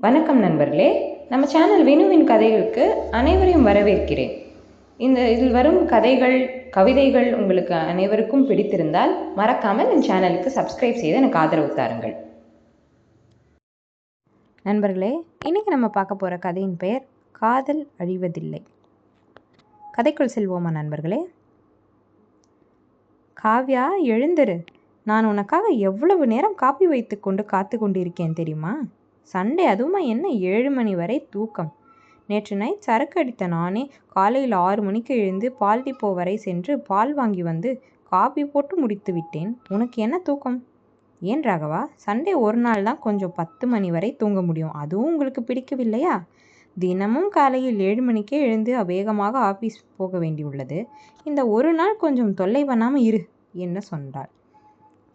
வணக்கம் நண்பர்களே. நம்ம சேனல் வினுவின் கதைகளுக்கு அனைவரையும் வரவேற்கிறேன். இந்த இதில் வரும் கதைகள் கவிதைகள் உங்களுக்கு அனைவருக்கும் பிடித்திருந்தால் மறக்காமல் என் சேனலுக்கு சப்ஸ்கிரைப் செய்து எனக்கு ஆதரவு தாருங்கள். நண்பர்களே இன்றைக்கி நம்ம பார்க்க போகிற கதையின் பெயர் காதல் அழிவதில்லை. கதைக்குள் செல்வோமா நண்பர்களே? காவ்யா எழுந்திரு. நான் உனக்காக எவ்வளவு நேரம் காப்பி வைத்து கொண்டு காத்து கொண்டிருக்கேன் தெரியுமா? சண்டே அதுவுமா என்ன ஏழு மணி வரை தூக்கம்? நேற்று நைட் சரக்கு அடித்த நானே காலையில் ஆறு மணிக்கு எழுந்து பால் டிப்போ வரை சென்று பால் வாங்கி வந்து காபி போட்டு முடித்து விட்டேன். உனக்கு என்ன தூக்கம்? ஏன் ராகவா? சண்டே ஒரு நாள் தான் கொஞ்சம் பத்து மணி வரை தூங்க முடியும். அதுவும் உங்களுக்கு பிடிக்கவில்லையா? தினமும் காலையில் ஏழு மணிக்கே எழுந்து வேகமாக ஆஃபீஸ் போக வேண்டியுள்ளது. இந்த ஒரு நாள் கொஞ்சம் தொல்லை பண்ணாமல் இரு என்று சொன்னாள்.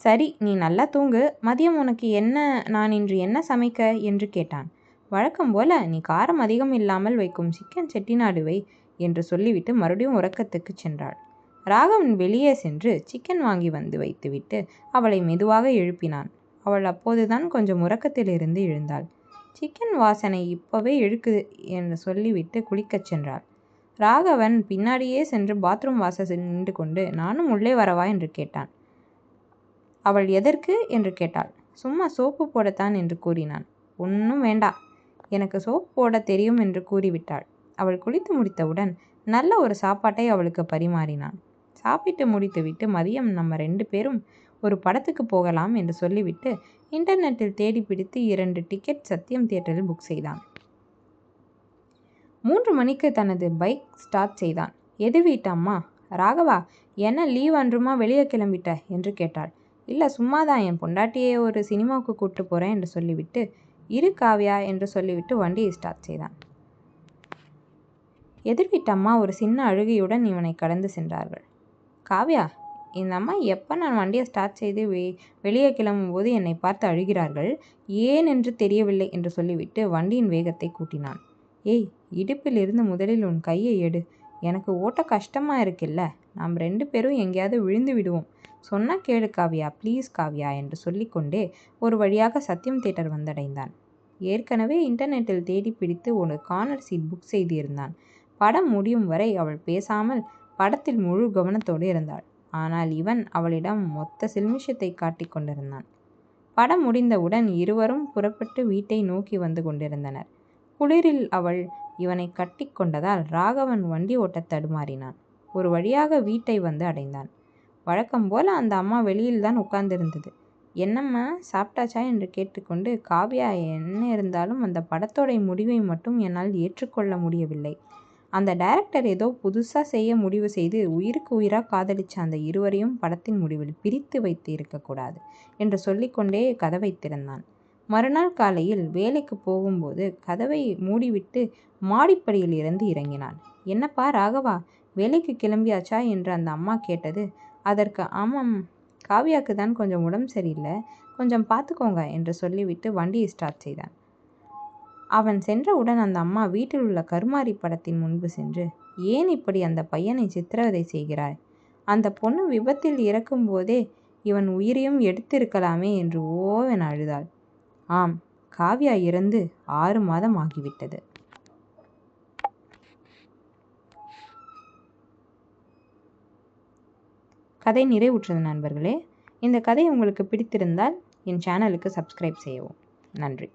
சரி நீ நல்லா தூங்கு. மதியம் உனக்கு என்ன நான் இன்று என்ன சமைக்க? என்று கேட்டான். வழக்கம் போல நீ காரம் அதிகம் இல்லாமல் வைக்கும் சிக்கன் செட்டிநாடுவை என்று சொல்லிவிட்டு மறுபடியும் உறக்கத்துக்கு சென்றாள். ராகவன் வெளியே சென்று சிக்கன் வாங்கி வந்து வைத்துவிட்டு அவளை மெதுவாக எழுப்பினான். அவள் அப்போதுதான் கொஞ்சம் உறக்கத்திலிருந்து எழுந்தாள். சிக்கன் வாசனை இப்போவே இழுக்குது என்று சொல்லிவிட்டு குளிக்கச் சென்றாள். ராகவன் பின்னாடியே சென்று பாத்ரூம் வாசல் நின்று கொண்டு நானும் உள்ளே வரவா? என்று கேட்டான். அவள் எதற்கு என்று கேட்டாள். சும்மா சோப்பு போடத்தான் என்று கூறினான். ஒன்றும் வேண்டா. எனக்கு சோப்பு போட தெரியும் என்று கூறிவிட்டாள். அவள் குளித்து முடித்தவுடன் நல்ல ஒரு சாப்பாட்டை அவளுக்கு பரிமாறினான். சாப்பிட்டு முடித்துவிட்டு மதியம் நம்ம ரெண்டு பேரும் ஒரு படத்துக்கு போகலாம் என்று சொல்லிவிட்டு இன்டர்நெட்டில் தேடி பிடித்து இரண்டு டிக்கெட் சத்தியம் தியேட்டரில் புக் செய்தான். மூன்று மணிக்கு தனது பைக் ஸ்டார்ட் செய்தான். எது வீட்டம்மா ராகவா என்ன லீவ் அன்றுமா வெளியே கிளம்பிட்ட? என்று கேட்டாள். இல்லை சும்மா தான் என் பொண்டாட்டியை ஒரு சினிமாவுக்கு கூப்பிட்டு போகிறேன் என்று சொல்லிவிட்டு இரு காவ்யா என்று சொல்லிவிட்டு வண்டியை ஸ்டார்ட் செய்தான். எதிர் அம்மா ஒரு சின்ன அழுகையுடன் இவனை கடந்து சென்றார்கள். காவ்யா இந்த அம்மா எப்போ நான் வண்டியை ஸ்டார்ட் செய்து வெ வெளியே கிளம்பும்போது என்னை பார்த்து அழுகிறார்கள்? ஏன் என்று தெரியவில்லை என்று சொல்லிவிட்டு வண்டியின் வேகத்தை கூட்டினான். ஏய் இடுப்பில் இருந்து முதலில் உன் கையை எடு. எனக்கு ஓட்ட கஷ்டமாக இருக்குல்ல. நாம் ரெண்டு பேரும் எங்கேயாவது விழுந்து விடுவோம். சொன்னா கேளு காவ்யா ப்ளீஸ் காவ்யா என்று சொல்லிக்கொண்டே ஒரு வழியாக சத்யம் தேட்டர் வந்தடைந்தான். ஏற்கனவே இன்டர்நெட்டில் தேடி பிடித்து ஒரு கார்னர் சீட் புக் செய்திருந்தான். படம் முடியும் வரை அவள் பேசாமல் படத்தில் முழு கவனத்தோடு இருந்தாள். ஆனால் இவன் அவளிடம் மொத்த சில்மிஷத்தை காட்டிக் கொண்டிருந்தான். படம் முடிந்தவுடன் இருவரும் புறப்பட்டு வீட்டை நோக்கி வந்து கொண்டிருந்தனர். குளிரில் அவள் இவனை கட்டி கொண்டதால் ராகவன் வண்டி ஓட்டத் தடுமாறினான். ஒரு வழியாக வீட்டை வந்து அடைந்தான். வழக்கம் போல் அந்த அம்மா வெளியில் தான் உட்கார்ந்திருந்தது. என்னம்மா சாப்பிட்டாச்சா? என்று கேட்டுக்கொண்டு காவ்யா என்ன இருந்தாலும் அந்த படத்தோடைய முடிவை மட்டும் என்னால் ஏற்றுக்கொள்ள முடியவில்லை. அந்த டைரக்டர் ஏதோ புதுசாக செய்ய முடிவு செய்து உயிருக்கு உயிராக காதலிச்ச அந்த இருவரையும் படத்தின் முடிவில் பிரித்து வைத்து இருக்கக்கூடாது என்று சொல்லிக்கொண்டே கதவை திறந்தான். மறுநாள் காலையில் வேலைக்கு போகும்போது கதவை மூடிவிட்டு மாடிப்படியில் இருந்து இறங்கினான். என்னப்பா ராகவா வேலைக்கு கிளம்பியாச்சா? என்று அந்த அம்மா கேட்டது அதற்கு ஆமாம் காவியாக்கு தான் கொஞ்சம் உடம்பு சரியில்லை. கொஞ்சம் பார்த்துக்கோங்க என்று சொல்லிவிட்டு வண்டியை ஸ்டார்ட் செய்தான். அவன் சென்றவுடன் அந்த அம்மா வீட்டில் உள்ள கருமாரி படத்தின் முன்பு சென்று ஏன் இப்படி அந்த பையனை சித்திரவதை செய்கிறாய்? அந்த பொண்ணு விபத்தில் இறக்கும்போதே இவன் உயிரையும் எடுத்திருக்கலாமே என்று ஓவென அழுதாள். ஆம் காவ்யா இறந்து ஆறு மாதம் ஆகிவிட்டது. கதை நிறைவுற்றது நண்பர்களே. இந்த கதை உங்களுக்கு பிடித்திருந்தால் என் சேனலுக்கு சப்ஸ்கிரைப் செய்யவும். நன்றி.